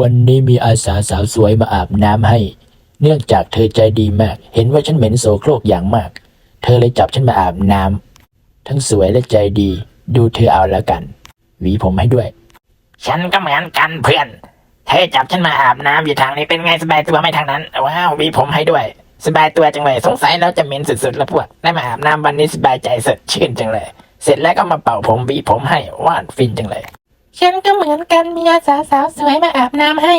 วันนี้มีอาสาสาวสวยมาอาบน้ำให้ เนื่องจากเธอใจดีมาก เห็นว่าฉันเหม็นโสโครกอย่างมาก เธอเลยจับฉันมาอาบน้ำทั้งสวยและใจดี ดูเธอเอาแล้วกัน หวีผมให้ด้วย ฉันก็เหมือนกันเพื่อน เธอจับฉันมาอาบน้ำอยู่ทางนี้เป็นไงสบายตัวไหม่ทางนั้น ว้าวมีผมให้ด้วย สบายตัวจังเลยสงสัยแล้วจะเหม็นสุดๆแล้วพวก ได้มาอาบน้ำวันนี้สบายใจสดชื่นจังเลย เสร็จแล้วก็มาเป่าผมหวีผมให้ว่านฟินจังเลย ฉันก็เหมือนกันมีอาสาสาวสวยมาอาบน้ำให้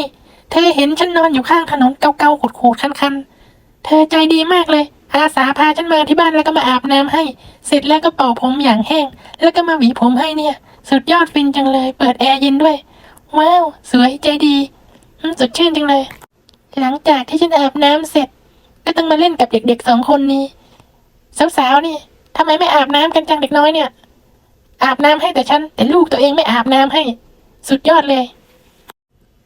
เธอเห็นฉันนอนอยู่ข้างถนนเกาๆขูดๆคันๆ เธอใจดีมากเลย อาสาพาฉันมาที่บ้านแล้วก็มาอาบน้ำให้ เสร็จแล้วก็เป่าผมอย่างแห้ง แล้วก็มาหวีผมให้เนี่ย สุดยอดฟินจังเลย เปิดแอร์เย็นด้วย ว้าว สวยใจดีสดชื่นจังเลย หลังจากที่ฉันอาบน้ำเสร็จ ก็ต้องมาเล่นกับเด็กๆสองคนนี้สาวๆนี่ทำไมไม่อาบน้ำกันจังเด็กน้อยเนี่ย อาบน้ำให้แต่ฉันแต่ลูกตัวเองไม่อาบน้ำให้ สุดยอดเลย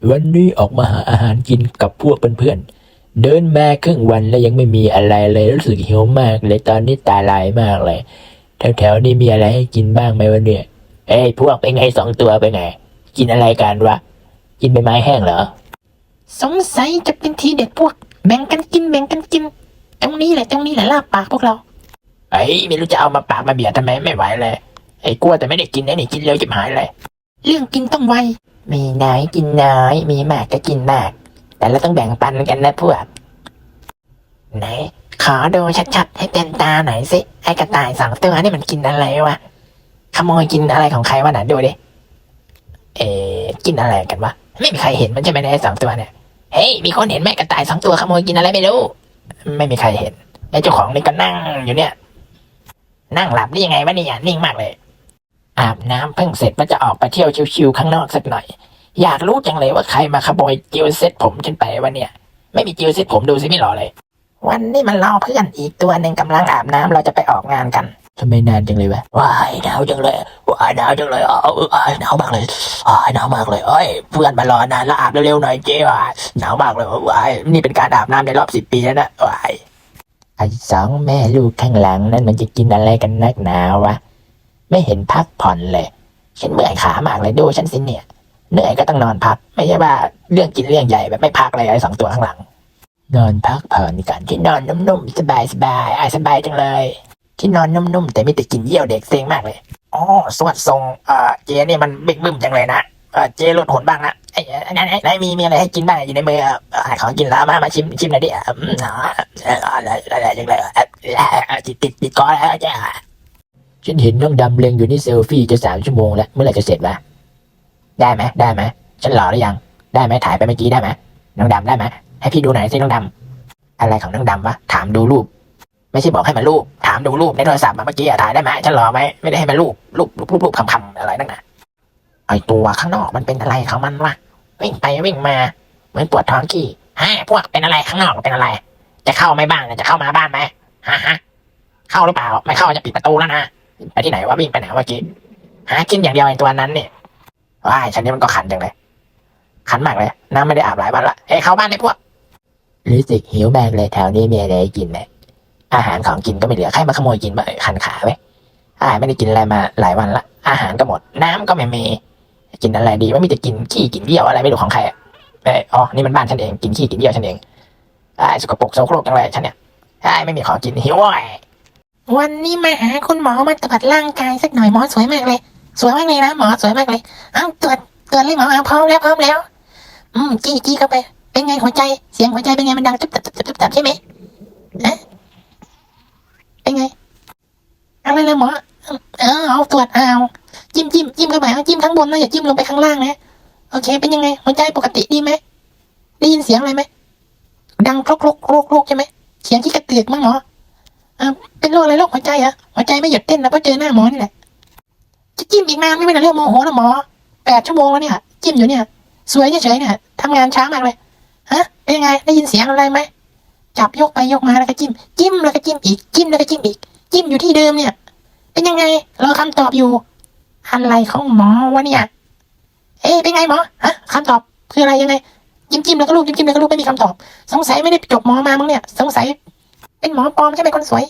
วันนี้ออกมาหาอาหารกินกับพวกเพื่อนๆเดินมาครึ่งวันแล้วยังไม่มีอะไรเลยรู้สึกหิวมากเลยตอนนี้ตาลายมากเลยแถวๆนี้มีอะไรให้กินบ้างไหมวะเนี่ยเอ้ยพวกเป็นไงสองตัวไปนไงกินอะไรกันวะกินใบไม้แห้งเหรอ สงสัยจะเป็นทีเด็ดพวก แบ่งกันกินแบ่งกันกินตรงนี้แหละตรงนี้แหละลาบปากพวกเราไอ้ยไม่รู้จะเอามาปากมาเบียดทำไมไม่ไหวเลย ไอ้กลัวแต่ไม่ได้กินไอ้นี่กินเร็วจิบหายเลย เรื่องกินต้องไว มีน้อยกินน้อย มีมากก็กินมาก แต่เราต้องแบ่งปันกันนะพวก ไหน ขอดูชัดๆ ให้เต็มตาหน่อยสิ ไอ้กระต่ายสองตัวนี่มันกินอะไรวะ ขโมยกินอะไรของใครวะไหนะดูดิ เอ๊กินอะไรกันวะ ไม่มีใครเห็นมันใช่ไหมไอ้สองตัวเนี่ย เฮ้ย มีคนเห็นไหมกระต่ายสองตัวขโมยกินอะไรไม่รู้ ไม่มีใครเห็น ไอ้เจ้าของนี่ก็นั่งอยู่เนี่ย นั่งหลับได้ยังไงวะเนี่ยนิ่งมากเลย อาบน้ำเพิ่งเสร็จมันจะออกไปเที่ยวชิวๆข้างนอกสักหน่อย อยากรู้จังเลยว่าใครมาขโมยจิวเซ็ตผมฉันไปวะเนี่ย ไม่มีจิวเซ็ตผมดูสิไม่หล่อเลย วันนี้มันรอเพื่อนอีกตัวหนึ่งกำลังอาบน้ำเราจะไปออกงานกันทำไมนานจังเลยวะว้ายหนาวจังเลยว้ายหนาวจังเลยอ๋ออ้ายหนาวมากเลยอ้ายหนาวมากเลยเอ้ยเพื่อนมารอนานแล้วอาบเร็วๆหน่อยเจ้ว่ะหนาวมากเลยว้ายนี่เป็นการอาบน้ำในรอบสิบปีแล้วนะว้ายไอ้สองแม่ลูกข้างหลังนั้นมันจะกินอะไรกันนักหนาวะ ไม่เห็นพักผ่อนเลย ฉันเมื่อยขามากเลยดูฉันสิเนี่ย เหนื่อยก็ต้องนอนพัก ไม่ใช่ว่าเรื่องกินเรื่องใหญ่แบบไม่พักเลยไอ้สองตัวข้างหลัง นอนพักผ่อนกันที่นอนนุ่มๆสบายสบายๆอะสบายจังเลย ที่นอนนุ่มๆแต่ไมีแต่กินเยี่ยวเด็กเซ็งมากเลยอ๋อสวัสดทรงเอ่อเจนี่มันบิ๊กบึ้มจังเลยนะเออเจลดหนบ้างนะไอ้ไอ้นั่ไอ้ไหนมีมีอะไรให้กินบ้างอยู่ในมือเอ่อเอ่อของกินแล้วมามาชิมชิมหน่อยดิอ๋อเอ่ออะไรอะไรจังเลยเอ่อเอ่อติดติดติดคอแล้วจ้ะ ฉันเห็นน้องดำเล็งอยู่นี่เซลฟี่จะสามชั่วโมงแล้วเมื่อไหร่จะเสร็จวะได้ไหมได้ไหมฉันหล่อหรือยัง ได้ไหมถ่ายไปเมื่อกี้ได้ไหมน้องดำได้ไหมให้พี่ดูหน่อยสิน้องดำอะไรของน้องดำวะถามดูรูป ไม่ใช่บอกให้มารูป ถามดูรูปในโทรศัพท์มาเมื่อกี้อะถ่ายได้ไหมฉันหล่อไหมไม่ได้ให้มารูปรูปรูปรูปรูปคำคำอะไรนั่นน่ะไอตัวข้างนอกมันเป็นอะไรของมันวะวิ่งไปวิ่งมาเหมือนปวดท้องขี้ฮะพวกเป็นอะไรข้างนอกเป็นอะไร จะเข้าไหมบ้างจะเข้ามาบ้านไหมฮะฮะเข้าหรือเปล่า ไม่เข้าจะปิดประตูแล้วนะ ไปที่ไหนวะวิ่งไปไหนเมื่อกี้หากินอย่างเดียวไอตัวนั้นเนี่ยว้ายฉันนี่มันก็ขันจังเลยขันมากเลยน้ำไม่ได้อาบหลายวันละเอ้ยเข้าบ้านได้พวกรู้สึกหิวมากเลยแถวนี้มีอะไรกินไหมอาหารของกินก็ไม่เหลือใครมาขโมยกินมาขันขาไว้อ้ายไม่ได้กินอะไรมาหลายวันละ อาหารก็หมด น้ำก็ไม่มีกินอะไรดีว่มีแต่กินขี้กินเยี่ยวอะไรไม่รู้ของใครอะเอ้อ๋อนี่มันบ้านฉันเองกินขี้กินเยี่ยวฉันเองอ้ายสกปรกโสโครกจังเลยฉันเนี่ยอ้ายไม่มีของกินหิวโว้ย วันนี้มาหาคุณหมอมาตรวจร่างกายสักหน่อยหมอสวยมากเลย สวยมากเลยนะหมอสวยมากเลย เอาตรวจตรวจเลยหมอเอาพร้อมแล้วพร้อมแล้ว อืมจี้จี้เข้าไป เป็นไงหัวใจ เสียงหัวใจเป็นไงมันดังตุ๊บตับตุ๊บตับตุ๊บตับใช่ไหมนะเป็นไงอะไรเลยหมอ เออเอาตรวจเอาจิ้มจิ้มจิ้มเข้าไปเอาจิ้มข้างบนนะอย่าจิ้มลงไปข้างล่างนะโอเค เป็นยังไงหัวใจปกติดีไหมได้ยินเสียงอะไรไหมดังครกครกครกครกใช่ไหมเสียงที่กระตือกมั้งหมอ อ่าเป็นโรคอะไรโรคหัวใจอะหัวใจไม่หยุดเต้นนะเพราะเจอหน้าหมอนี่แหละจะจิ้มอีกนานไม่เป็นเรื่องโมโหนะหมอแปดชั่วโมงแล้วเนี่ย จิ้มอยู่เนี่ย สวยเฉยๆเนี่ยทำงานช้ามากเลยฮะเป็นยังไงได้ยินเสียงอะไรไหมจับยกไปยกมาแล้วก็จิ้ม จิ้มแล้วก็จิ้มอีกจิ้มแล้วก็จิ้มอีก จิ้มอยู่ที่เดิมเนี่ย เป็นยังไงรอคำตอบอยู่อะไรของหมอวะเนี่ยเอ๊ะเป็นไงหมอฮะคำตอบคืออะไรยังไงจิ้มจิ้มแล้วก็ลูกจิ้มจิ้มแล้วก็ลูกไม่มีคำตอบ สงสัยไม่ได้จบหมอมามั้งเนี่ย สงสัย เป็นหมอปลอมใช่ไหมคนสวย